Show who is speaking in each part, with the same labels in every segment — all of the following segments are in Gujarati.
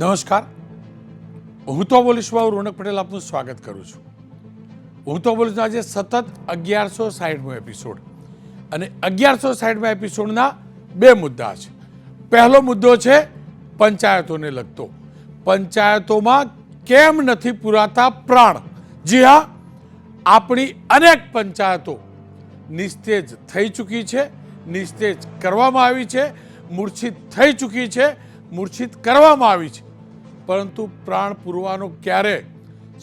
Speaker 1: નમસ્કાર. હું તો બોલીશમાં રોનક પટેલ, આપનું સ્વાગત કરું છું. હું તો બોલીશના આજે સતત અગિયારસો સાઠમો એપિસોડ અને અગિયારસો સાઠમા એપિસોડના બે મુદ્દા છે. પહેલો મુદ્દો છે પંચાયતોને લગતો. પંચાયતોમાં કેમ નથી પુરાતા પ્રાણ? જી હા, આપણી અનેક પંચાયતો નિસ્તેજ થઈ ચૂકી છે, નિસ્તેજ કરવામાં આવી છે, મૂર્છિત થઈ ચૂકી છે, મૂર્છિત કરવામાં આવી છે. પરંતુ પ્રાણ પૂરવાનો ક્યારે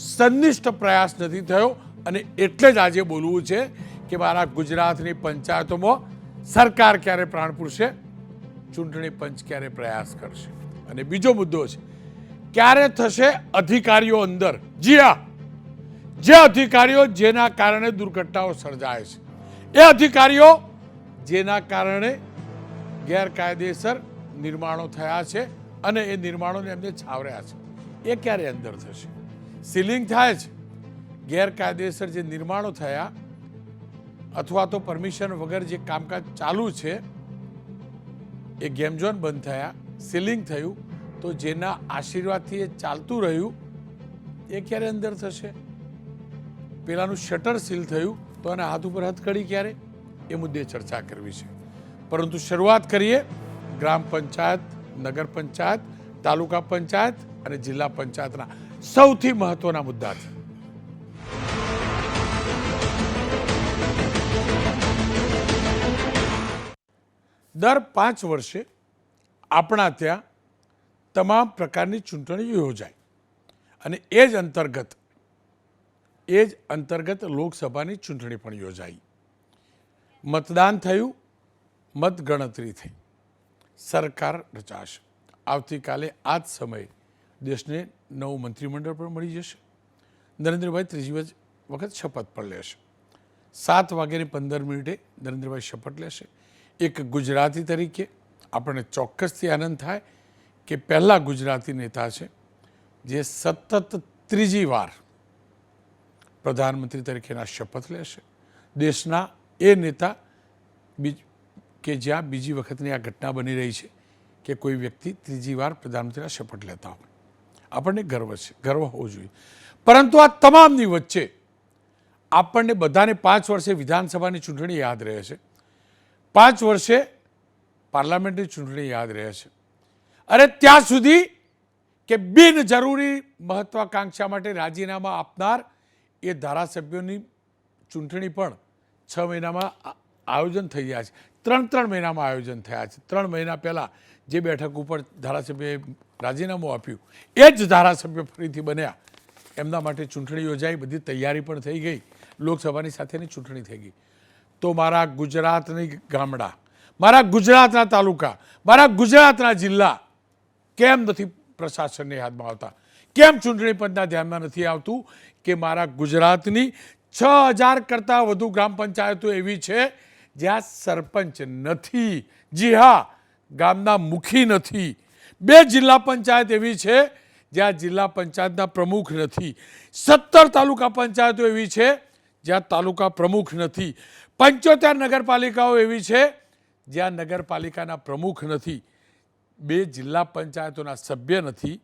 Speaker 1: સંનિષ્ઠ પ્રયાસ નથી થયો અને એટલે જ આજે બોલવું છે કે મારા ગુજરાતની પંચાયતોમાં સરકાર ક્યારે પ્રાણ પૂરશે, ચૂંટણી પંચ ક્યારે પ્રયાસ કરશે? અને બીજો મુદ્દો છે, ક્યારે થશે અધિકારીઓ અંદર? જી હા, જે અધિકારીઓ જેના કારણે દુર્ઘટનાઓ સર્જાય છે, એ અધિકારીઓ જેના કારણે ગેરકાયદેસર નિર્માણો થયા છે અને એ નિર્માણોને એમને છાવર્યા છે. એ ક્યારે અંદર થશે? સીલિંગ થાય જ ગેરકાયદેસર જે નિર્માણો થયા, અથવા તો પરમિશન વગર જે કામકાજ ચાલુ છે, એ ગેમ ઝોન બંધ થયા, સીલિંગ થયું, તો જેના આશીર્વાદથી એ ચાલતું રહ્યું, એ ક્યારે અંદર થશે? પેલાનું શટર સીલ થયું, તો એના હાથ ઉપર હથકડી ક્યારે? એ મુદ્દે ચર્ચા કરવી છે. પરંતુ શરૂઆત કરીએ ગ્રામ પંચાયત નગર પંચાયત, તાલુકા પંચાયત અને જિલ્લા પંચાયતના સૌથી મહત્વના મુદ્દા છે. દર પાંચ વર્ષે આપણા ત્યાં તમામ પ્રકારની ચૂંટણી યોજાય અને એ જ અંતર્ગત, એ જ અંતર્ગત લોકસભાની ચૂંટણી પણ યોજાઈ. મતદાન થયું, મતગણતરી થઈ. સરકાર રચાશે. આવતીકાલે આ જ સમયે દેશને નવું મંત્રીમંડળ પણ મળી જશે. નરેન્દ્રભાઈ ત્રીજી વખત શપથ પણ લેશે. સાત વાગ્યાની પંદર મિનિટે નરેન્દ્રભાઈ શપથ લેશે. એક ગુજરાતી તરીકે આપણને ચોક્કસથી આનંદ થાય કે પહેલાં ગુજરાતી નેતા છે, જે સતત ત્રીજી વાર પ્રધાનમંત્રી તરીકેના શપથ લેશે. દેશના એ નેતા બીજ કે જ્યાં બીજી વખતની આ ઘટના બની રહી છે કે કોઈ વ્યક્તિ ત્રીજી વાર પ્રધાનમંત્રીના શપથ લેતા હોય. આપણને ગર્વ છે, ગર્વ હોવો જોઈએ. પરંતુ આ તમામની વચ્ચે આપણને બધાને પાંચ વર્ષે વિધાનસભાની ચૂંટણી યાદ રહે છે. પાંચ વર્ષે પાર્લામેન્ટની ચૂંટણી યાદ રહે છે. અરે ત્યાં સુધી કે બિનજરૂરી મહત્વાકાંક્ષા માટે રાજીનામા આપનાર એ ધારાસભ્યોની ચૂંટણી પણ છ મહિનામાં આયોજન થઈ ગયા છે. ત્રણ ત્રણ મહિનામાં આયોજન થયા છે. ત્રણ મહિના પહેલાં જે બેઠક ઉપર ધારાસભ્યએ રાજીનામું આપ્યું, એ જ ધારાસભ્ય ફરીથી બન્યા. એમના માટે ચૂંટણી યોજાઈ, બધી તૈયારી પણ થઈ ગઈ, લોકસભાની સાથેની ચૂંટણી થઈ ગઈ. તો મારા ગુજરાતની ગામડા, મારા ગુજરાતના તાલુકા, મારા ગુજરાતના જિલ્લા કેમ નથી પ્રશાસનની હાથમાં આવતા? કેમ ચૂંટણી પંચના ધ્યાનમાં નથી આવતું કે મારા ગુજરાતની છ હજાર કરતાં વધુ ગ્રામ પંચાયતો એવી છે જ્યાં સરપંચ નથી જી હા ગામના મુખી નથી. બે જિલ્લા પંચાયત એવી છે જ્યાં જિલ્લા પંચાયતના પ્રમુખ નથી. સત્તર તાલુકા પંચાયતો એવી છે જ્યાં તાલુકા પ્રમુખ નથી. પંચોતેર નગરપાલિકાઓ એવી છે જ્યાં નગરપાલિકાના પ્રમુખ નથી. બે જિલ્લા પંચાયતોના સભ્ય નથી.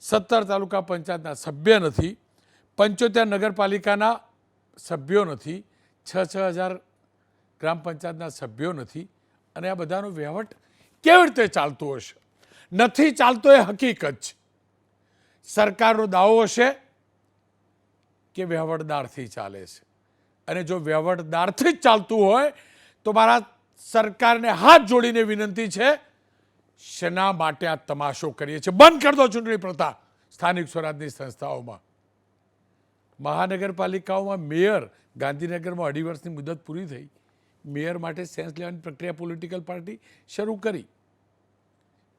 Speaker 1: સત્તર તાલુકા પંચાયતના સભ્ય નથી. પંચોતેર નગરપાલિકાના સભ્યો નથી. છ છ હજાર ગ્રામ પંચાયતના સભ્યો નથી અને આ બધાનો વહીવટ કેવી રીતે ચાલતો હશે? નથી ચાલતો એ હકીકત છે. સરકારનો દાવો હશે કે વહીવટદારથી ચાલે છે. અને જો વહીવટદારથી જ ચાલતું હોય તો મારા સરકારને હાથ જોડીને વિનંતી છે, શેના માટે આ તમાશો કરીએ છીએ? બંધ કરી દો ચૂંટણી પ્રથા સ્થાનિક સ્વરાજની સંસ્થાઓમાં. મહાનગરપાલિકાઓમાં મેયર, ગાંધીનગરમાં અઢી વર્ષની મુદત પૂરી થઈ. મેયર માટે સેન્સ લેવાની પ્રક્રિયા પોલિટિકલ પાર્ટી શરૂ કરી.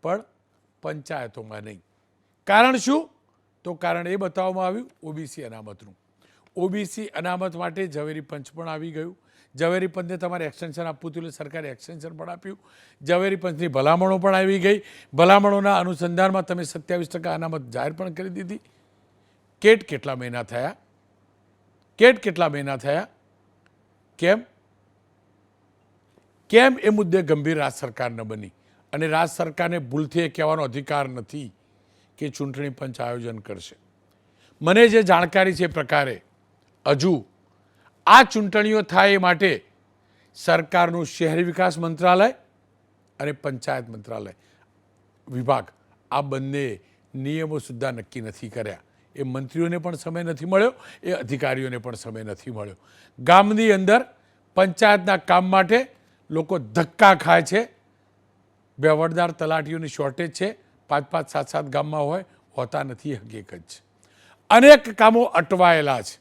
Speaker 1: પણ પંચાયતોમાં નહીં. કારણ શું? તો કારણ એ બતાવવામાં આવ્યું, ઓબીસી અનામતનું ઓબીસી અનામત માટે ઝવેરી પંચ પણ આવી ગયું. ઝવેરી પંચને તમારે એક્સટેન્શન આપવું હતું સરકારે એક્સટેન્શન પણ આપ્યું. ઝવેરી પંચની ભલામણો પણ આવી ગઈ. ભલામણોના અનુસંધાનમાં તમે સત્યાવીસ ટકા અનામત જાહેર પણ કરી દીધી. કેટ કેટલા મહિના થયા? કેટ કેટલા મહિના થયા? કેમ? કેમ એ મુદ્દે ગંભીર રાજ સરકાર ન બની? અને રાજ સરકારને ભૂલથી એ કહેવાનો અધિકાર નથી કે ચૂંટણી પંચ આયોજન કરશે. મને જે જાણકારી છે એ પ્રકારે, હજુ આ ચૂંટણીઓ થાય એ માટે સરકારનું શહેરી વિકાસ મંત્રાલય અને પંચાયત મંત્રાલય વિભાગ આ બંને નિયમો સુદ્ધા નક્કી નથી કર્યા. એ મંત્રીઓને પણ સમય નથી મળ્યો, એ અધિકારીઓને પણ સમય નથી મળ્યો. ગામની અંદર પંચાયતના કામ માટે લોકો ધક્કા ખાય છે. બેવડદાર તલાટીઓની શોર્ટેજ છે. પાંચ પાંચ સાત સાત ગામમાં હોય, હોતા નથી હકીકત છે અનેક કામો અટવાયેલા છે.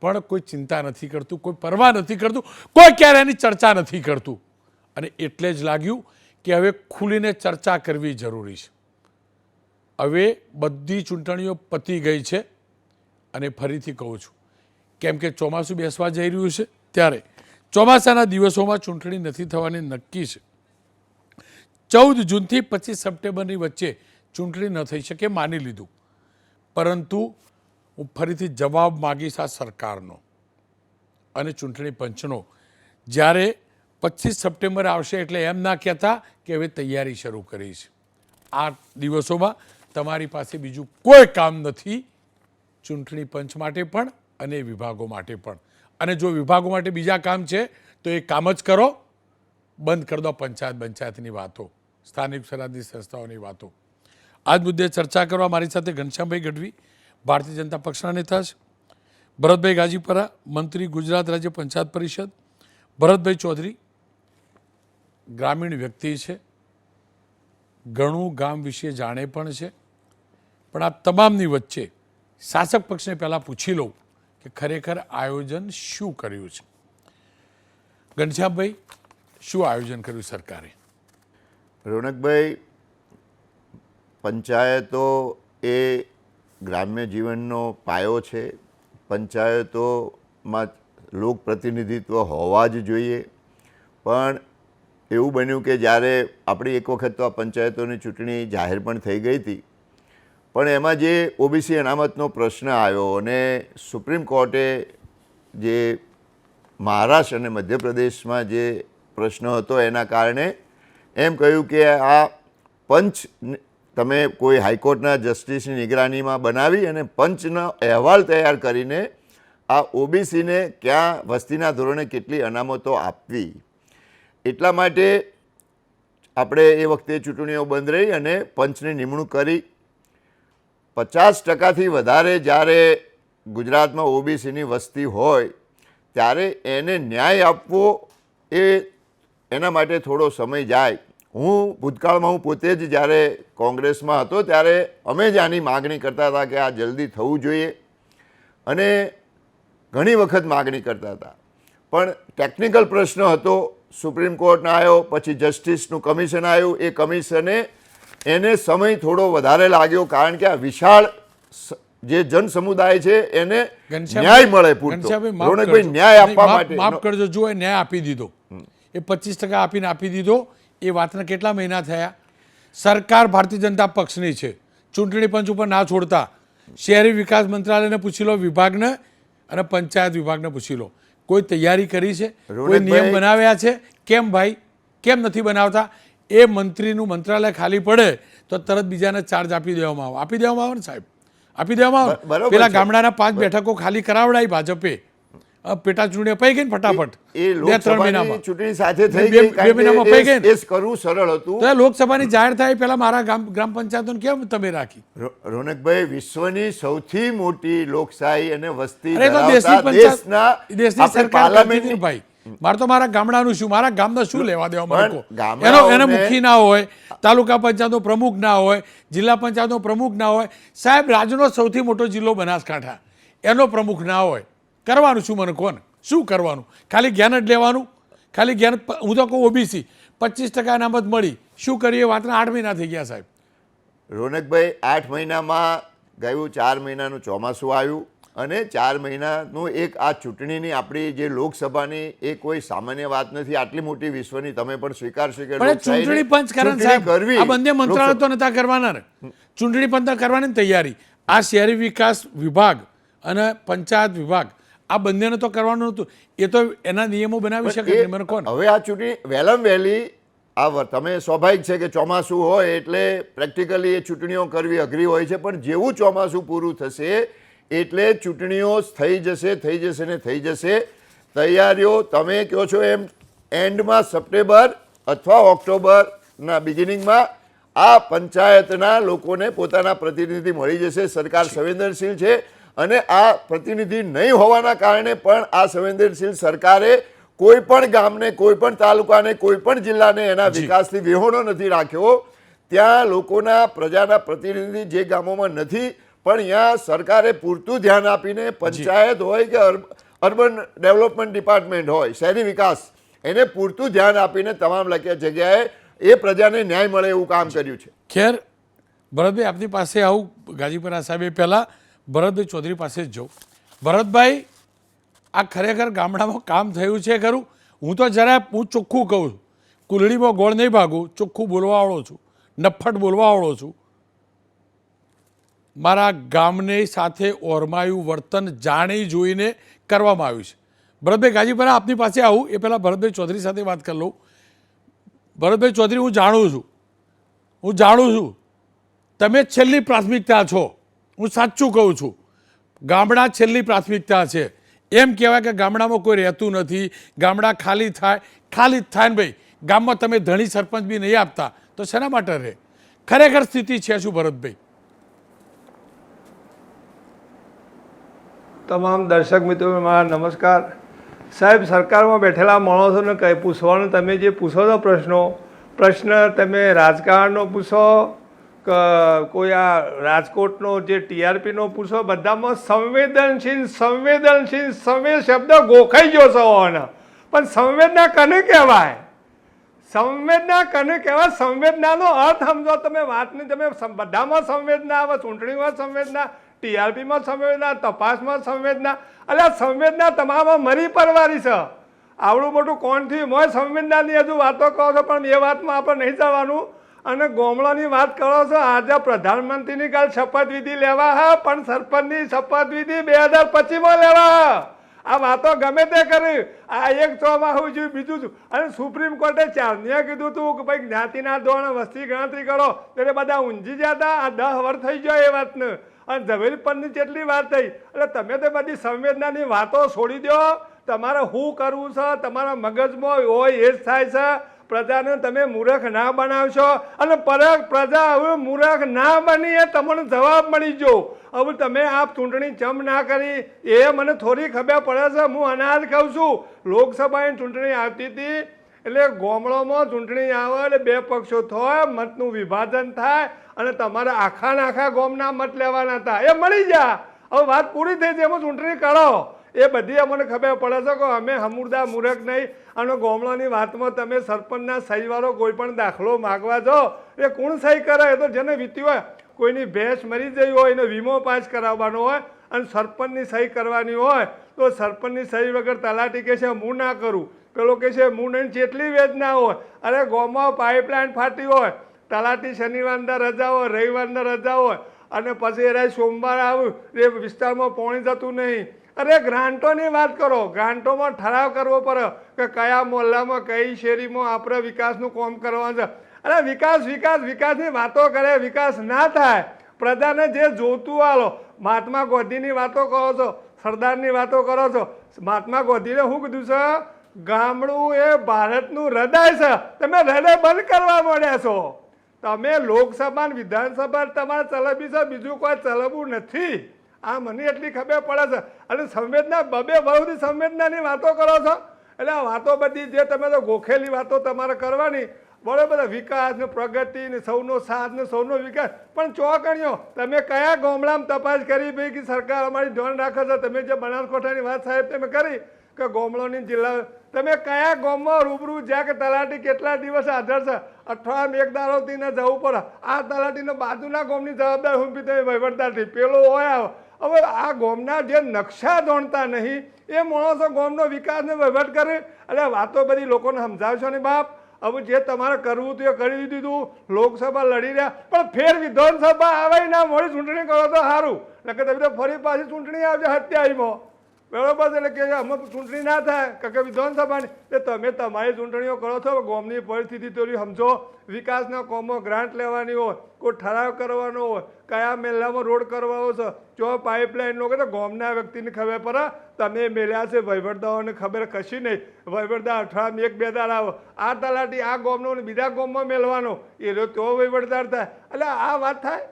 Speaker 1: પણ કોઈ ચિંતા નથી કરતું, કોઈ પરવા નથી કરતું, કોઈ ક્યારે એની ચર્ચા નથી કરતું. અને એટલે જ લાગ્યું કે હવે ખુલીને ચર્ચા કરવી જરૂરી છે. હવે બધી ચૂંટણીઓ પતી ગઈ છે. અને ફરીથી કહું છું, કેમ કે ચોમાસું બેસવા જઈ રહ્યું છે, ત્યારે ચોમાસાના દિવસોમાં ચૂંટણી નથી થવાની નક્કી છે. ચૌદ જૂનથી પચીસ સપ્ટેમ્બરની વચ્ચે ચૂંટણી ન થઈ શકે માની લીધું. પરંતુ હું ફરીથી જવાબ માગીશ આ સરકારનો અને ચૂંટણી પંચનો. જ્યારે પચીસ સપ્ટેમ્બર આવશે એટલે એમ ના કહેતા કે હવે તૈયારી શરૂ કરી છે. આ દિવસોમાં તમારી પાસે બીજું કોઈ કામ નથી ચૂંટણી પંચ માટે પણ અને વિભાગો માટે પણ. અને જો વિભાગો માટે બીજા કામ છે, તો એ કામ જ કરો. બંધ કરી દો પંચાયત પંચાયતની વાતો, સ્થાનિક સ્વરાજની સંસ્થાઓની વાતો. આજ મુદ્દે ચર્ચા કરવા મારી સાથે ઘનશ્યામભાઈ ગઢવી, ભારતીય જનતા પક્ષના નેતા છે. ભરતભાઈ ગાજીપરા, મંત્રી ગુજરાત રાજ્ય પંચાયત પરિષદ. ભરતભાઈ ચૌધરી, ગ્રામીણ વ્યક્તિ છે. ઘણું ગામ વિશે જાણે પણ છે. પણ આ તમામની વચ્ચે શાસક પક્ષને પહેલાં પૂછી લઉં. કે ખરેખર આયોજન શું કર્યું છે? ઘનશ્યામભાઈ, શું આયોજન કર્યું સરકારે?
Speaker 2: રોનકભાઈ, પંચાયતો એ ગ્રામ્ય જીવનનો પાયો છે. પંચાયતોમાં લોકપ્રતિનિધિત્વ હોવા જ જોઈએ. પણ એવું બન્યું કે જ્યારે આપણી એક વખત તો આ પંચાયતોની ચૂંટણી જાહેર પણ થઈ ગઈ હતી પણ એમાં જે ઓબીસી અનામતનો પ્રશ્ન આવ્યો અને સુપ્રીમ કોર્ટે જે મહારાષ્ટ્ર અને મધ્યપ્રદેશમાં જે પ્રશ્ન હતો એના કારણે એમ કહ્યું કે આ પંચ તમે કોઈ હાઈકોર્ટના જસ્ટિસની નિગરાનીમાં બનાવી અને પંચનો અહેવાલ તૈયાર કરીને આ ઓબીસીને ક્યાં વસ્તીના ધોરણે કેટલી અનામતો આપવી. એટલા માટે આપણે એ વખતે ચૂંટણીઓ બંધ રહી અને પંચની નિમણૂક કરી પચાસ ટકાથી વધારે જ્યારે ગુજરાતમાં ઓબીસીની વસ્તી હોય, ત્યારે એને ન્યાય આપવો એ એના માટે થોડો સમય જાય. હું ભૂતકાળમાં હું પોતે જ જ્યારે કોંગ્રેસમાં હતો, ત્યારે અમે જ આની માગણી કરતા હતા કે આ જલ્દી થવું જોઈએ અને ઘણી વખત માગણી કરતા હતા. પણ ટેકનિકલ પ્રશ્ન હતો, સુપ્રીમ કોર્ટનો આવ્યો, પછી જસ્ટિસનું કમિશન આવ્યું. એ કમિશને એને સમય થોડો વધારે લાગ્યો કારણ કે આ વિશાળ જે જન સમુદાય છે એને ન્યાય મળે પૂરતો. રોનકભાઈ ન્યાય આપવા માટે
Speaker 1: માફ કરજો જો એ ન્યાય આપી દીધો. એ પચીસ ટકા આપીને આપી દીધો. એ વાતના કેટલા મહિના થયા? સરકાર ભારતીય જનતા પક્ષની છે. ચૂંટણી પંચ ઉપર ના છોડતા. શહેરી વિકાસ મંત્રાલયને પૂછી લો વિભાગને અને પંચાયત વિભાગને પૂછી લો. કોઈ તૈયારી કરી છે? કોઈ નિયમ બનાવ્યા છે? કેમ ભાઈ? કેમ નથી બનાવતા? એ મંત્રીનું મંત્રાલય ખાલી પડે તો તરત બીજાને ચાર્જ આપી દેવામાં આવે. આપી દેવામાં આવે ને સાહેબ? આપી દેવામાં આવે? પેલા ગામડાના પાંચ બેઠકો ખાલી કરાવડાવી ભાજપે. પેટા ચૂંટણી અપાઈ ગઈ ને ફટાફટ. બે ત્રણ મહિનામાં.
Speaker 2: ચૂંટણી સાથે થઈ ગઈ
Speaker 1: બે મહિનામાં અપાઈ ગઈ ને?
Speaker 2: કરવું સરળ હતું.
Speaker 1: તો લોકસભાની જાહેર થાય પહેલા મારા ગામ ગ્રામ પંચાયતોને કેમ તમે રાખી?
Speaker 2: રોનકભાઈ વિશ્વની સૌથી મોટી લોકશાહી અને વસ્તી
Speaker 1: દેશની
Speaker 2: દેશના
Speaker 1: સરકાર ભાઈ. મારે તો મારા ગામડાનું શું મારા ગામના શું લેવા દેવા મારે એનો એને મુખી ના હોય તાલુકા પંચાયતનો પ્રમુખ ના હોય જિલ્લા પંચાયતનો પ્રમુખ ના હોય. સાહેબ રાજ્યનો સૌથી મોટો જિલ્લો બનાસકાંઠા. એનો પ્રમુખ ના હોય. કરવાનું શું મને કોણ? શું કરવાનું? ખાલી જ્ઞાન જ લેવાનું? ખાલી જ્ઞાન હું તો કહું ઓબીસી. પચીસ ટકા અનામત મળી. શું કરીએ? વાતના આઠ મહિના થઈ ગયા સાહેબ.
Speaker 2: રોનકભાઈ આઠ મહિનામાં ગયું ચાર મહિનાનું ચોમાસું આવ્યું. અને ચાર મહિનાનું એક આ ચૂંટણીની આપણી જે લોકસભાની એ કોઈ સામાન્ય વાત નથી. આટલી મોટી વિશ્વની તમે પણ સ્વીકારશો કે
Speaker 1: ચૂંટણી પંચ કરે ને
Speaker 2: ચૂંટણી
Speaker 1: સાહેબ
Speaker 2: કરવી.
Speaker 1: આ બંને મંત્રાલય તો નતા કરવાના ચૂંટણી પંચ કરવાની તૈયારી. આ શહેરી વિકાસ વિભાગ અને પંચાયત વિભાગ આ બંનેને તો કરવાનું હતું. એ તો એના નિયમો બનાવી શકે મને કોણ?
Speaker 2: હવે આ ચૂંટણી વહેલામ વહેલી આ તમે સ્વાભાવિક છે કે ચોમાસું હોય એટલે પ્રેક્ટિકલી એ ચૂંટણીઓ કરવી અઘરી હોય છે પણ જેવું ચોમાસું પૂરું થશે એટલે ચૂંટણીઓ થઈ જશે થઈ જશે ને થઈ જશે. તૈયારીઓ તમે કહો છો એમ એન્ડમાં સપ્ટેમ્બર અથવા ઓક્ટોબરના બિગિનિંગમાં આ પંચાયતના લોકોને પોતાના પ્રતિનિધિ મળી જશે. સરકાર સંવેદનશીલ છે અને આ પ્રતિનિધિ નહીં હોવાના કારણે પણ આ સંવેદનશીલ સરકારે કોઈ પણ ગામને કોઈ પણ તાલુકાને કોઈ પણ જિલ્લાને એના વિકાસથી વિહોણો નથી રાખ્યો. ત્યાં લોકોના પ્રજાના પ્રતિનિધિ જે ગામોમાં નથી પણ અહીંયા સરકારે પૂરતું ધ્યાન આપીને પંચાયત હોય કે અર્બ- અર્બન ડેવલપમેન્ટ ડિપાર્ટમેન્ટ હોય શહેરી વિકાસ એને પૂરતું ધ્યાન આપીને તમામ લખ્યા જગ્યાએ એ પ્રજાને ન્યાય મળે એવું કામ કર્યું છે.
Speaker 1: ખેર ભરતભાઈ આપની પાસે આવું ગાજીપુરા સાહેબે પહેલાં ભરતભાઈ ચૌધરી પાસે જ જાઉં. ભરતભાઈ આ ખરેખર ગામડામાં કામ થયું છે ખરું? હું તો જરા હું ચોખ્ખું કહું છું. કુલડીમાં ગોળ નહીં ભાગું ચોખ્ખું બોલવાવાળો છું. નફ્ફટ બોલવાવાળો છું. મારા ગામને સાથે ઓરમાયું વર્તન જાણી જોઈને કરવામાં આવ્યું છે. ભરતભાઈ ગાજીપરા આપની પાસે આવું? એ પહેલાં ભરતભાઈ ચૌધરી સાથે વાત કરી લઉં. ભરતભાઈ ચૌધરી, હું જાણું છું. હું જાણું છું. તમે છેલ્લી પ્રાથમિકતા છો. હું સાચું કહું છું. ગામડા છેલ્લી પ્રાથમિકતા છે. એમ કહેવાય કે ગામડામાં કોઈ રહેતું નથી. ગામડા ખાલી થાય, ખાલી જ થાય ને ભાઈ. ગામમાં તમે ધણી સરપંચ બી નહીં આપતા, તો શેના માટે રહે? ખરેખર સ્થિતિ છે શું ભરતભાઈ?
Speaker 3: તમામ દર્શક મિત્રોને મારા નમસ્કાર. સાહેબ, સરકારમાં બેઠેલા માણસોને કંઈ પૂછવાનું? તમે જે પૂછો છો પ્રશ્નો, પ્રશ્ન તમે રાજકારણનો પૂછો કોઈ આ રાજકોટનો જે ટીઆરપીનો પૂછો, બધામાં સંવેદનશીલ સંવેદનશીલ, સંવેદ શબ્દ ગોખાઈ ગયો છો આના પણ સંવેદના કને કહેવાય? સંવેદના કને કહેવાય? સંવેદનાનો અર્થ સમજો, તમે વાતની તમે બધામાં સંવેદના આવે, ચૂંટણીમાં સંવેદના ટીઆરપીમાં સંવેદના, તપાસમાં સંવેદના. એટલે સંવેદના તમામ મરી પરવારી છે. આવડું મોટું કોણ થયું? મોય સંવેદનાની હજુ વાતો કહો છો, પણ એ વાતમાં આપણે નહીં જવાનું. અને ગોમડાની વાત કરો છો, આજે પ્રધાનમંત્રીની કાલ શપથવિધિ લેવા હા, પણ સરપંચની શપથવિધિ બે હજાર પચીસમાં લેવા હા. આ વાતો ગમે તે કરી. આ એક ચોમાં હોવું જોઈએ બીજું છું અને સુપ્રીમ કોર્ટે ચાંદીએ કીધું હતું કે ભાઈ જ્ઞાતિના ધોરણ વસ્તી ગણતરી કરો. એટલે બધા ઊંઝી હતા આ દહ વર્ષ થઈ ગયો એ વાતને. અને ઝવેરી પરની જેટલી વાત થઈ, એટલે તમે તો બધી સંવેદનાની વાતો છોડી દો. તમારે શું કરવું છે, તમારા મગજમાં હોય એ જ થાય છે. પ્રજાને તમે મૂર્ખ ના બનાવશો. અને પરખ પ્રજા, હવે મૂર્ખ ના બની એ તમને જવાબ મળી જો હવે તમે આ ચૂંટણી ચમ ના કરી? એ મને થોડી ખબર પડે છે, હું અનાજ ખાઉં છું. લોકસભાની ચૂંટણી આવતી હતી, એટલે ગામડામાં ચૂંટણી આવે એટલે બે પક્ષો થાય મતનું વિભાજન થાય. અને તમારા આખા આખા ગોમના મત લેવાના હતા. એ મળી જા. હવે વાત પૂરી થઈ છે એમાં ચૂંટણી કરાવો. એ બધી અમને ખબર પડે છે કે અમે હમુરદા મૂરખ નહીં, અને ગોમડાની વાતમાં તમે સરપંચના સહીવાળો કોઈ પણ દાખલો માગવા જાઓ. એ કોણ સહી કરે? એ તો જેને વીત્યું હોય, કોઈની ભેંસ મરી જઈ હોય, એને વીમો પાસ કરાવવાનો હોય, અને સરપંચની સહી કરવાની હોય, તો સરપંચની સહી વગર તલાટી કહે છે હું ના કરું. પેલો કહે છે નહીં જેટલી વેદના હોય. અરે ગોમાં પાઇપલાઇન ફાટી હોય તલાટી શનિવારના રજા હોય, રવિવારના રજા હોય, અને પછી એ સોમવાર આવ્યું એ વિસ્તારમાં પોણી જતું નહીં. અરે ગ્રાન્ટોની વાત કરો. ગ્રાન્ટોમાં ઠરાવ કરવો પડે કે કયા મોહલ્લામાં કઈ શેરીમાં આપણે વિકાસનું કામ કરવાનું છે. અરે વિકાસ વિકાસ, વિકાસની વાતો કરે, વિકાસ ના થાય. પ્રજાને જે જોતું આલો, મહાત્મા ગાંધીની વાતો કરો છો, સરદારની વાતો કરો છો. મહાત્મા ગાંધીને શું કીધું છે? ગામડું એ ભારતનું હૃદય છે. તમે હૃદય બંધ કરવા માંડ્યા છો. તમે લોકસભા વિધાનસભા તમારે ચલાવી છે, બીજું કોઈ ચલાવવું નથી. આ મને એટલી ખબર પડે છે. અને સંવેદના, બબે બહુથી સંવેદનાની વાતો કરો છો. એટલે આ વાતો બધી જે તમે તો ગોખેલી વાતો તમારે કરવાની, બરોબર વિકાસ ને પ્રગતિ ને સૌનો સાથ ને સૌનો વિકાસ. પણ ચોકણીઓ, તમે કયા ગામડામાં તપાસ કરી ભાઈ કે સરકાર અમારી ધ્યાન રાખે છે? તમે જે બનાસકાંઠાની વાત સાહેબ, તમે કરી કે ગામડાની જિલ્લા તમે કયા ગામમાં રૂબરૂ જ્યાં કે તલાટી કેટલા દિવસ હાજર છે? અઠવાડિયામાં એક દારોથી ને જવું પડે. આ તલાટીને બાજુના ગામની જવાબદાર હું તમે વહીવટદારથી. પેલો હોય. હવે આ ગામના જે નકશા જાણતા નહીં, એ માણસો ગામનો વિકાસ ને વહીવટ કરે. એટલે વાતો બધી લોકોને સમજાવશો ને બાપ? હવે જે તમારે કરવું હતું એ કરી દીધું. લોકસભા લડી રહ્યા. પણ ફેર વિધાનસભા આવે ના, મોડી ચૂંટણી કરો તો સારું. નકર તમે તો ફરી પાછી ચૂંટણી આવશે સત્યાવીમાં બરોબર છે એટલે કે અમે ચૂંટણી ના થાય કે વિધાનસભાની. એટલે તમે તમારી ચૂંટણીઓ કરો છો ગોમની પરિસ્થિતિ તો સમજો. વિકાસના કોમો ગ્રાન્ટ લેવાની હોય, કોઈ ઠરાવ કરવાનો હોય, કયા મેલામાં રોડ કરવાનો છે, જો પાઇપલાઇનનો કે ગામના વ્યક્તિને ખબર પડે. તમે મેલ્યા છે વહીવટદારોને ખબર કશી નહીં. વહીવટદાર અઠવાડિયામાં એક બે દાર આવો. આ તલાટી આ ગોમનો ને બીજા ગોમમાં મેળવાનો એ તો વહીવટદાર થાય. એટલે આ વાત થાય.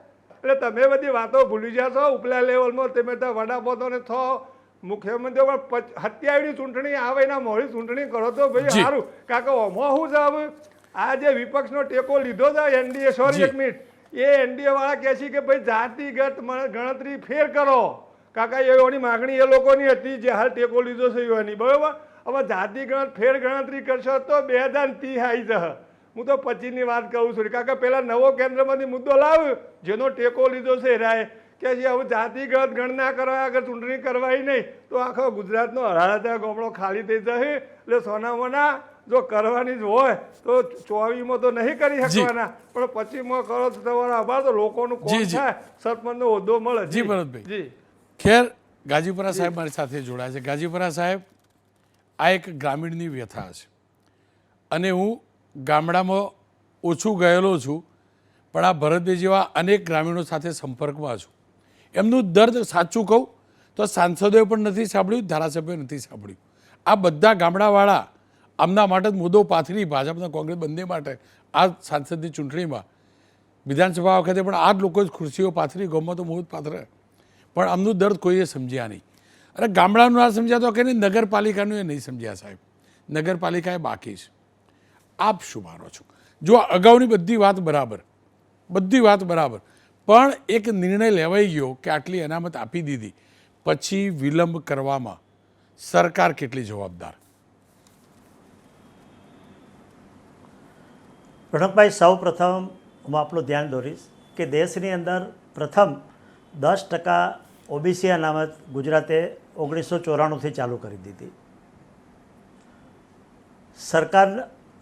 Speaker 3: એટલે તમે બધી વાતો ભૂલી જશો. ઉપલા લેવલમાં તમે તો વડાપ્રધાને થો મુખ્યમંત્રી પણ પચ- ચૂંટણી આવે એના મોડી ચૂંટણી કરો તો ભાઈ સારું. કારણ કે ઓમાં શું હવે આ જે વિપક્ષનો ટેકો લીધો છે એનડીએ સોરી. એક મિનિટ એ એનડીએ વાળા કહે છે કે ભાઈ જાતિગત ગણતરી ફેર કરો. કાકા એવાની માગણી એ લોકોની હતી જે હાલ ટેકો લીધો છે એવાની બરોબર? હવે જાતિ ગણત ફેર ગણતરી કરશો તો બે હજાર ત્રીસ આવી જશે. હું તો પછીની વાત કહું છું. કાકા પહેલાં નવો કેન્દ્રમાંથી મુદ્દો લાવ જેનો ટેકો લીધો છે રાય. કે જે હવે જાતિગત ગણના કરવા આગળ ચૂંટણી કરવાય નહીં. તો આખો ગુજરાતનો હરાડા ગોમડો ખાલી થઈ જશે. એટલે સોનામોના જો કરવાની જ હોય તો ચોવીસમાં તો નહીં કરી. શકવાના. પણ પચીસમાં કરો તો તમારો આભાર તો લોકોનું કોણ થાય? સરપંચનો હોદ્દો મળે.
Speaker 1: જી, ભરતભાઈ.
Speaker 3: જી.
Speaker 1: ખેર ગાજીપુરા સાહેબ મારી સાથે જોડાયા છે. ગાજીપુરા સાહેબ આ એક ગ્રામીણની વ્યથા છે. અને હું ગામડામાં ઓછું ગયેલો છું પણ આ ભરતભાઈ જેવા અનેક ગ્રામીણો સાથે સંપર્કમાં છું. એમનું દર્દ સાચું કહું તો સાંસદોએ પણ નથી સાંભળ્યું, ધારાસભ્યોએ નથી સાંભળ્યું. આ બધા ગામડાવાળા આમના માટે જ મુદ્દો પાથરી ભાજપના કોંગ્રેસ બંને માટે આ સાંસદની ચૂંટણીમાં. વિધાનસભા વખતે પણ આ જ લોકો જ ખુરશીઓ પાથરી, ગમો તો મૂળ પાથરે. પણ આમનું દર્દ કોઈએ સમજ્યા નહીં. અરે ગામડાનું ના સમજ્યા તો કે નહીં, નગરપાલિકાનું એ નહીં સમજ્યા સાહેબ. નગરપાલિકા એ બાકી છે. આપ શું માનો છો? જો અગાઉની બધી વાત બરાબર, બધી વાત બરાબર પણ એક નિર્ણય લેવાઈ ગયો કે આટલી અનામત આપી દીધી. પછી વિલંબ કરવામાં સરકાર કેટલી જવાબદાર?
Speaker 4: પ્રણવભાઈ સૌ પ્રથમ હું આપણું ધ્યાન દોરીશ કે દેશની અંદર પ્રથમ દસ ટકા ઓબીસી અનામત ગુજરાતે ઓગણીસો ચોરાણુંથી ચાલુ કરી દીધી. સરકાર,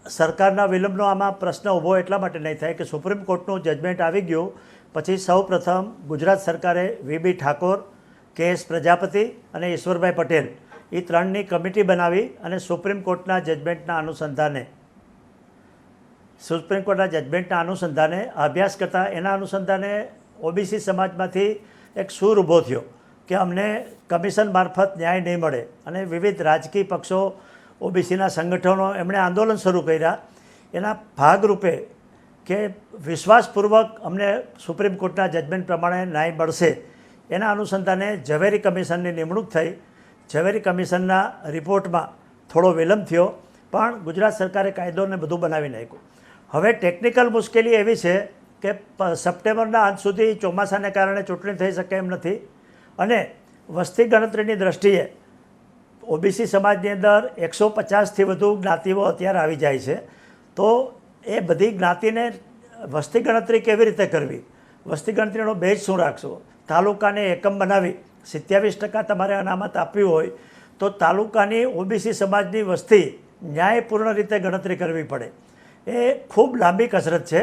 Speaker 4: સરકારના વિલંબનો આમાં પ્રશ્ન ઊભો એટલા માટે નહીં થાય કે સુપ્રીમ કોર્ટનું જજમેન્ટ આવી ગયું પછી સૌ પ્રથમ ગુજરાત સરકારે વીબી ઠાકોર કે એસ પ્રજાપતિ અને ઈશ્વરભાઈ પટેલ એ ત્રણની કમિટી બનાવી અને સુપ્રીમ કોર્ટના જજમેન્ટના અનુસંધાને સુપ્રીમ કોર્ટના જજમેન્ટના અનુસંધાને અભ્યાસ કરતા એના અનુસંધાને ઓબીસી સમાજમાંથી એક સૂર ઊભો થયો કે અમને કમિશન મારફત ન્યાય નહીં મળે અને વિવિધ રાજકીય પક્ષો ઓબીસીના સંગઠનો એમણે આંદોલન શરૂ કર્યા. એના ભાગરૂપે કે વિશ્વાસપૂર્વક અમને સુપ્રીમ કોર્ટના જજમેન્ટ પ્રમાણે ન્યાય મળશે, એના અનુસંધાને ઝવેરી કમિશનની નિમણૂક થઈ. ઝવેરી કમિશનના રિપોર્ટમાં થોડો વિલંબ થયો, પણ ગુજરાત સરકારે કાયદોને બધું બનાવી નાખ્યું. હવે ટેકનિકલ મુશ્કેલી એવી છે કે સપ્ટેમ્બરના અંત સુધી ચોમાસાને કારણે ચૂંટણી થઈ શકે એમ નથી. અને વસ્તી ગણતરીની દ્રષ્ટિએ ઓબીસી સમાજની અંદર એકસો પચાસથી વધુ જ્ઞાતિઓ અત્યારે આવી જાય છે. તો એ બધી જ્ઞાતિને વસ્તી ગણતરી કેવી રીતે કરવી? વસ્તી ગણતરીનો બેજ શું રાખશો? તાલુકાને એકમ બનાવી સિત્યાવીસ ટકા તમારે અનામત આપવી હોય તો તાલુકાની ઓબીસી સમાજની વસ્તી ન્યાયપૂર્ણ રીતે ગણતરી કરવી પડે. એ ખૂબ લાંબી કસરત છે,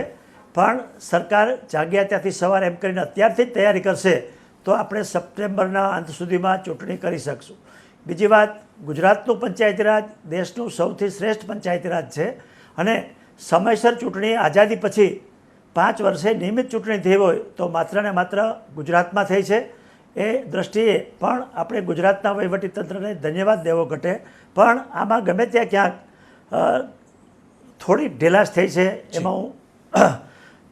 Speaker 4: પણ સરકાર જાગ્યા ત્યાંથી સવારે એમ કરીને અત્યારથી જ તૈયારી કરશે તો આપણે સપ્ટેમ્બરના અંત સુધીમાં ચૂંટણી કરી શકશું. બીજી વાત, ગુજરાતનું પંચાયતી રાજ દેશનું સૌથી શ્રેષ્ઠ પંચાયતી રાજ છે અને સમયસર ચૂંટણી આઝાદી પછી પાંચ વર્ષે નિયમિત ચૂંટણી થઈ હોય તો માત્ર ને માત્ર ગુજરાતમાં થઈ છે. એ દ્રષ્ટિએ પણ આપણે ગુજરાતના વહીવટીતંત્રને ધન્યવાદ દેવો ઘટે. પણ આમાં ગમે ત્યાં ક્યાંક થોડી ઢીલાશ થઈ છે એમાં હું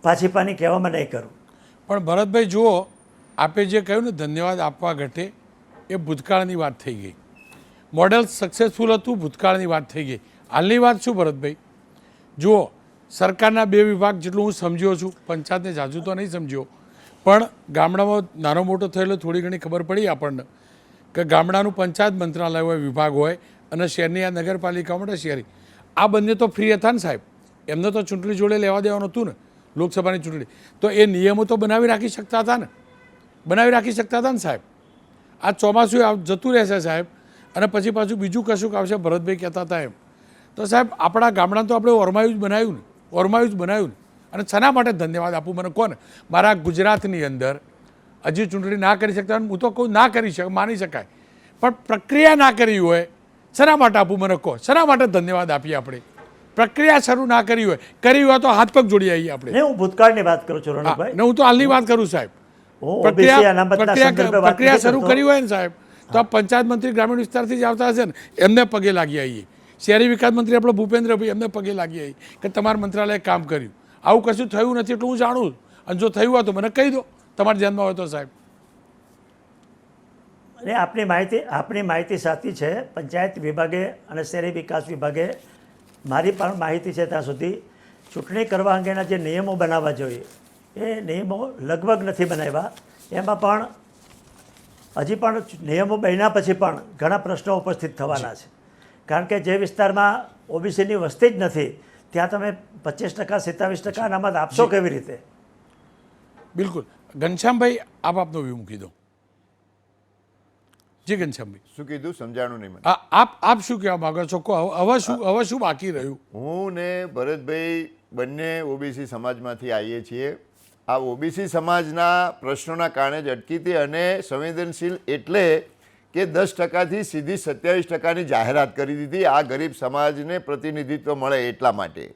Speaker 4: પાછી પાની કહેવામાં નહીં કરું.
Speaker 1: પણ ભરતભાઈ જુઓ આપે જે કહ્યું ને ધન્યવાદ આપવા ઘટે એ ભૂતકાળની વાત થઈ ગઈ. મોડેલ સક્સેસફુલ હતું ભૂતકાળની વાત થઈ ગઈ. હાલની વાત શું ભરતભાઈ? જુઓ, સરકારના બે વિભાગ જેટલું હું સમજ્યો છું, પંચાયતને જાજુ તો નહીં સમજ્યો, પણ ગામડામાં નાનો મોટો થયેલો થોડી ઘણી ખબર પડી આપણને કે ગામડાનું પંચાયત મંત્રાલય હોય, વિભાગ હોય અને શહેરની આ નગરપાલિકા માટે શહેરી. આ બંને તો ફ્રી હતા ને સાહેબ. એમને તો ચૂંટણી જોડે લેવા દેવાનું હતું ને, લોકસભાની ચૂંટણી. તો એ નિયમો તો બનાવી રાખી શકતા હતા ને? બનાવી રાખી શકતા હતા ને સાહેબ? આ ચોમાસું જતું રહેશે સાહેબ. અને પછી પાછું બીજું કશુંક આવશે, ભરતભાઈ કહેતા હતા એમ. તો સાહેબ આપણા ગામડાને તો આપણે ઓરમાયું જ બનાવ્યું ને ઓરમાયું જ બનાવ્યું ને. અને શના માટે ધન્યવાદ આપું મને? કોને? મારા ગુજરાતની અંદર હજી ચૂંટણી ના કરી શકતા હું તો કહું ના કરી શક માની શકાય. પણ પ્રક્રિયા ના કરી હોય શેના માટે આપું મને કહો? શેના માટે ધન્યવાદ આપીએ આપણે? પ્રક્રિયા શરૂ ના કરી હોય કરી હોય તો હાથ પગ જોડી આવીએ આપણે.
Speaker 4: હું ભૂતકાળની વાત કરું છું રણભાઈ
Speaker 1: ને હું તો હાલની વાત કરું સાહેબ. પ્રક્રિયા શરૂ કરી હોય ને સાહેબ તો આ પંચાયત મંત્રી ગ્રામીણ વિસ્તારથી જ આવતા હશે ને એમને પગે લાગી આવીએ. શહેરી વિકાસ મંત્રી આપણો ભૂપેન્દ્રભાઈ, એમને પગે લાગી આવી કે તમારા મંત્રાલયે કામ કર્યું. આવું કશું થયું નથી એટલું હું જાણું અને જો થયું હોય તો મને કહી દો. તમારા ધ્યાનમાં હોય તો સાહેબ.
Speaker 4: અને આપની માહિતી આપની માહિતી સાચી છે. પંચાયત વિભાગે અને શહેરી વિકાસ વિભાગે મારી પણ માહિતી છે ત્યાં સુધી. ચૂંટણી કરવા અંગેના જે નિયમો બનાવવા જોઈએ, એ નિયમો લગભગ નથી બનાવ્યા. એમાં પણ હજી પણ નિયમો બન્યા પછી પણ ઘણા પ્રશ્નો ઉપસ્થિત થવાના છે. કારણ કે જે વિસ્તારમાં ઓબીસીની વસ્તી જ નથી ત્યાં તમે પચીસ ટકા સિત્તાવીસ ટકા અનામત આપશો કેવી રીતે?
Speaker 1: બિલકુલ. ઘનશ્યામભાઈ આપ આપનો વ્યૂ મૂકી દો. જી ઘનશ્યામભાઈ.
Speaker 2: શું કીધું? સમજાણું નહીં મને.
Speaker 1: આ આપ આપ શું કહેવા માંગો છો? કહો હવે- હવે શું હવે શું બાકી રહ્યું?
Speaker 2: હું ને ભરતભાઈ બંને ઓબીસી સમાજમાંથી આવીએ છીએ. આ ઓબીસી સમાજના પ્રશ્નોના કારણે જ અટકી હતી અને સંવેદનશીલ એટલે કે દસ ટકાથી સીધી સત્યાવીસ ટકાની જાહેરાત કરી દીધી. આ ગરીબ સમાજને પ્રતિનિધિત્વ મળે એટલા માટે.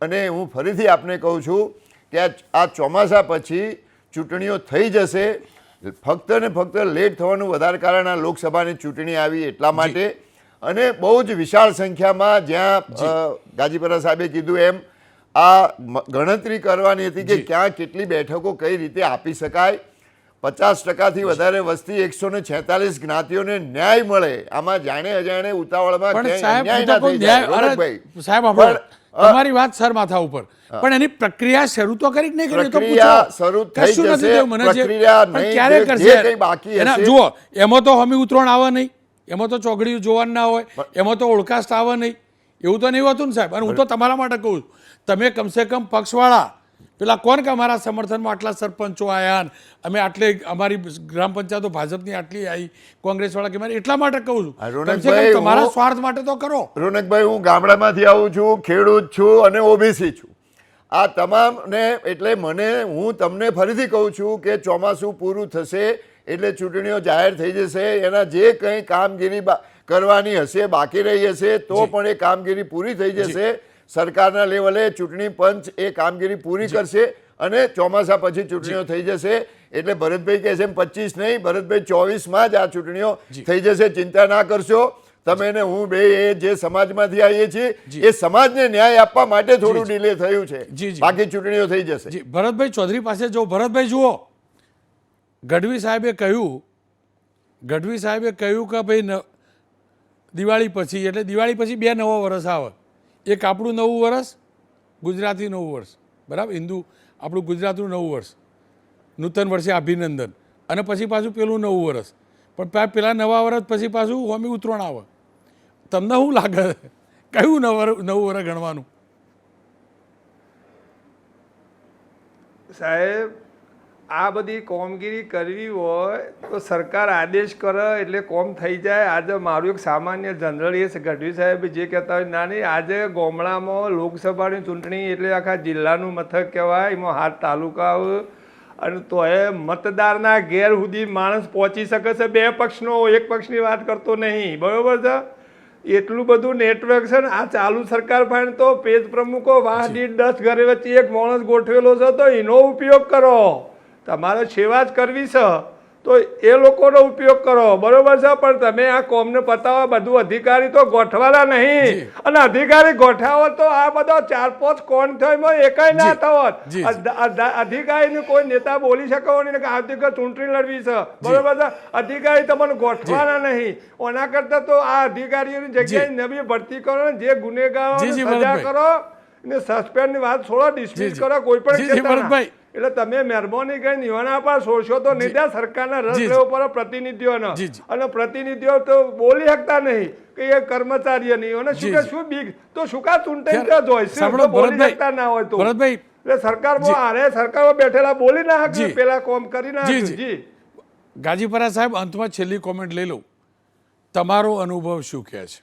Speaker 2: અને હું ફરીથી આપને કહું છું કે આ- ચોમાસા પછી ચૂંટણીઓ થઈ જશે. ફક્ત ને ફક્ત લેટ થવાનું વધારે કારણ આ લોકસભાની ચૂંટણી આવી એટલા માટે. અને બહુ જ વિશાળ સંખ્યામાં જ્યાં ગાજીપરા સાહેબે કીધું એમ આ ગણતરી કરવાની હતી કે ક્યાં કેટલી બેઠકો કઈ રીતે આપી શકાય. પચાસ ટકાથી વધારે વસ્તી એકસો ને છેતાલીસ જ્ઞાતિઓને ન્યાય મળે. આમાં જાણે અજાણે ઉતાવળમાં
Speaker 1: સાહેબ તમારી વાત સર માથા ઉપર. પણ એની પ્રક્રિયા શરૂ તો કરી નહીં કરી તો
Speaker 2: શરૂ થઈ જશે. પ્રક્રિયા નહીં,
Speaker 1: ક્યારે કરશે?
Speaker 2: બાકી
Speaker 1: જુઓ એમાં તો હમી ઉતરોણ આવે નહીં એમાં તો ચોગડી જોવાનું ના હોય એમાં તો ઓળખાશ આવે નહીં. એવું તો નહીં હોતું ને સાહેબ. અને હું તો તમારા માટે કહું છું તમે કમસે કમ પક્ષવાળા પેલા કોણ કે અમારા સમર્થનમાં આટલા સરપંચો આવ્યા અમે આટલે અમારી ગ્રામ પંચાયતો ભાજપની આટલી આવી કોંગ્રેસવાળા કે મારે એટલા માટે કહું છું. તમારા સ્વાર્થ માટે તો કરો.
Speaker 2: રોનકભાઈ હું ગામડામાંથી આવું છું ખેડૂત છું અને ઓબીસી છું. આ તમામને એટલે મને હું તમને ફરીથી કહું છું કે ચોમાસું પૂરું થશે એટલે ચૂંટણીઓ જાહેર થઈ જશે એના જે કંઈ કામગીરી કરવાની હશે બાકી રહી હશે તો પણ એ કામગીરી પૂરી થઈ જશે. સરકારના લેવલે ચૂંટણી પંચ એ કામગીરી પૂરી કરશે અને ચોમાસા પછી ચૂંટણીઓ થઈ જશે. એટલે ભરતભાઈ કહે છે પચીસ નહીં ભરતભાઈ ચોવીસમાં જ આ ચૂંટણીઓ થઈ જશે. ચિંતા ના કરશો. તમે ને હું બે એ જે સમાજમાંથી આવીએ છીએ એ સમાજને ન્યાય આપવા માટે થોડું ડિલે થયું છે. બાકી ચૂંટણીઓ થઈ જશે.
Speaker 1: ભરતભાઈ ચૌધરી પાસે જો ભરતભાઈ જુઓ. ગઢવી સાહેબે કહ્યું ગઢવી સાહેબે કહ્યું કે ભાઈ દિવાળી પછી એટલે દિવાળી પછી બે નવા વર્ષ આવે. એક આપણું નવું વર્ષ, ગુજરાતી નવું વર્ષ. બરાબર? હિન્દુ, આપણું ગુજરાતનું નવું વર્ષ. નૂતન વર્ષે અભિનંદન. અને પછી પાછું પેલું નવું વર્ષ. પણ પેલા નવા વર્ષ, પછી પાછું હોમી ઉતરોણ આવે. તમને શું લાગે? કયું નવ નવું વર્ષ ગણવાનું?
Speaker 3: સાહેબ આ બધી કામગીરી કરવી હોય તો સરકાર આદેશ કરે એટલે કોમ થઈ જાય. આજે મારું એક સામાન્ય જનરલ એ ગઢવી સાહેબ જે કહેતા હોય નાની આજે ગામડામાં લોકસભાની ચૂંટણી એટલે આખા જિલ્લાનું મથક કહેવાય એમાં હાથ તાલુકા આવે અને તો એ મતદારના ઘેર સુધી માણસ પહોંચી શકે છે. બે પક્ષનો એક પક્ષની વાત કરતો નહીં બરાબર છે? એટલું બધું નેટવર્ક છે ને આ ચાલુ સરકાર પાસે તો પેજ પ્રમુખો વાહ દીઠ દસ ઘરે વચ્ચે એક માણસ ગોઠવેલો છે તો એનો ઉપયોગ કરો. તમારે સેવા જ કરવી છે તો એ લોકોનો ઉપયોગ કરો. બરોબર છે પણ તમે આ કોમને પતાવો બધું અધિકારી તો ગોઠવાના નહીં. અને અધિકારી ગોઠાવો તો આ બધો ચાર પાંચ કોણ થયો એકાય ના. થવત અધિકારીને કોઈ નેતા બોલી શકો નહીં કે આવતીકાલ ચૂંટણી લડવી છે. બરોબર છે? અધિકારી તમને ગોઠવાના નહીં. ઓના કરતા તો આ અધિકારીઓની જગ્યાએ નવી ભરતી કરો ને જે ગુનેગારો સજા કરો ને સસ્પેન્ડની વાત છોડો ડિસમિસ કરો કોઈ પણ એટલે તમે મહેરબાની કરીને નિવાણા પર છોડશો તો નહીં ત્યાં સરકારના રસ
Speaker 1: જી, જી.
Speaker 3: પ્રતિનિધિઓનો. અને પ્રતિનિધિઓ તો બોલી શકતા નહીં કે એ કર્મચારીઓ નહીં અને શું કે શું બીક? તો શું કા ચૂંટણી
Speaker 1: જ
Speaker 3: હોય? જોઈશે બોલી શકતા ના હોય તો? એટલે સરકારમાં આરે સરકારમાં બેઠેલા બોલી ના
Speaker 1: જી.
Speaker 3: પેલા કોમ કરી ના. જી
Speaker 1: ગાજીપરા સાહેબ અંતમાં છેલ્લી કોમેન્ટ લઈ લઉં. તમારો અનુભવ શું કહે છે?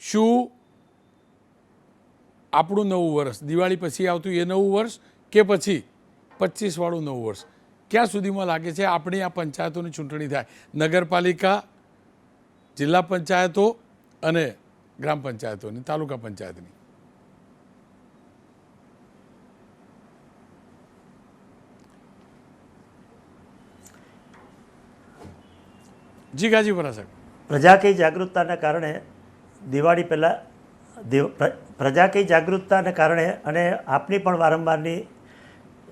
Speaker 1: શું આપણું નવું વર્ષ દિવાળી પછી આવતું એ નવું વર્ષ કે પછી પચીસ વાળું નવું વર્ષ. ક્યાં સુધીમાં લાગે છે આપણી આ પંચાયતોની ચૂંટણી થાય? નગરપાલિકા, જિલ્લા પંચાયતો અને ગ્રામ પંચાયતોની, તાલુકા પંચાયતની. જી ગાજીપુરા સાહેબ.
Speaker 4: પ્રજાકીય જાગૃતતાના કારણે દિવાળી પહેલાં દિવ પ્ર- પ્રજાકીય જાગૃતતાને કારણે અને આપની પણ વારંવારની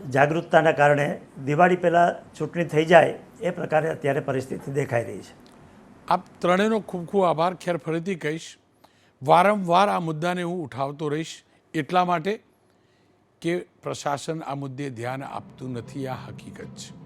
Speaker 4: જાગૃતતાના કારણે દિવાળી પહેલાં ચૂંટણી થઈ જાય એ પ્રકારે અત્યારે પરિસ્થિતિ દેખાઈ રહી છે.
Speaker 1: આપ ત્રણેયનો ખૂબ ખૂબ આભાર. ખેર ફરીથી કહીશ, વારંવાર આ મુદ્દાને હું ઉઠાવતો રહીશ એટલા માટે કે પ્રશાસન આ મુદ્દે ધ્યાન આપતું નથી. આ હકીકત છે.